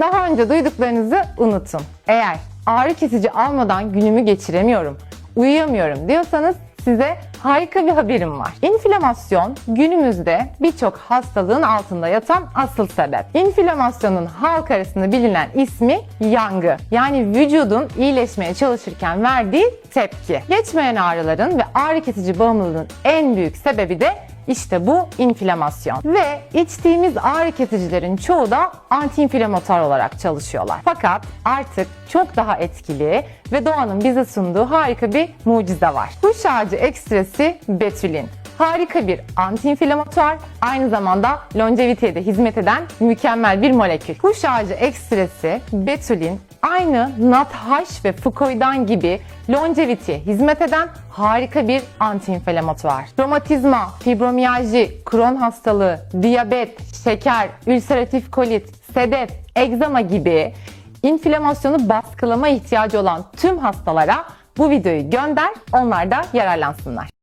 Daha önce duyduklarınızı unutun. Eğer ağrı kesici almadan günümü geçiremiyorum, uyuyamıyorum diyorsanız size harika bir haberim var. İnflamasyon günümüzde birçok hastalığın altında yatan asıl sebep. İnflamasyonun halk arasında bilinen ismi yangı. Yani vücudun iyileşmeye çalışırken verdiği tepki. Geçmeyen ağrıların ve ağrı kesici bağımlılığın en büyük sebebi de işte bu inflamasyon. Ve içtiğimiz ağrı kesicilerin çoğu da antiinflamatuar olarak çalışıyorlar. Fakat artık çok daha etkili ve doğanın bize sunduğu harika bir mucize var. Kuş ağacı ekstresi betülin. Harika bir antiinflamatuar, aynı zamanda longeviteye de hizmet eden mükemmel bir molekül. Kuş ağacı ekstresi, betülin, aynı NADH ve fukoidan gibi longeviteye hizmet eden harika bir antiinflamatuar. Romatizma, fibromiyalji, Crohn hastalığı, diyabet, şeker, ülseratif kolit, sedef, egzama gibi inflamasyonu baskılama ihtiyacı olan tüm hastalara bu videoyu gönder, onlar da yararlansınlar.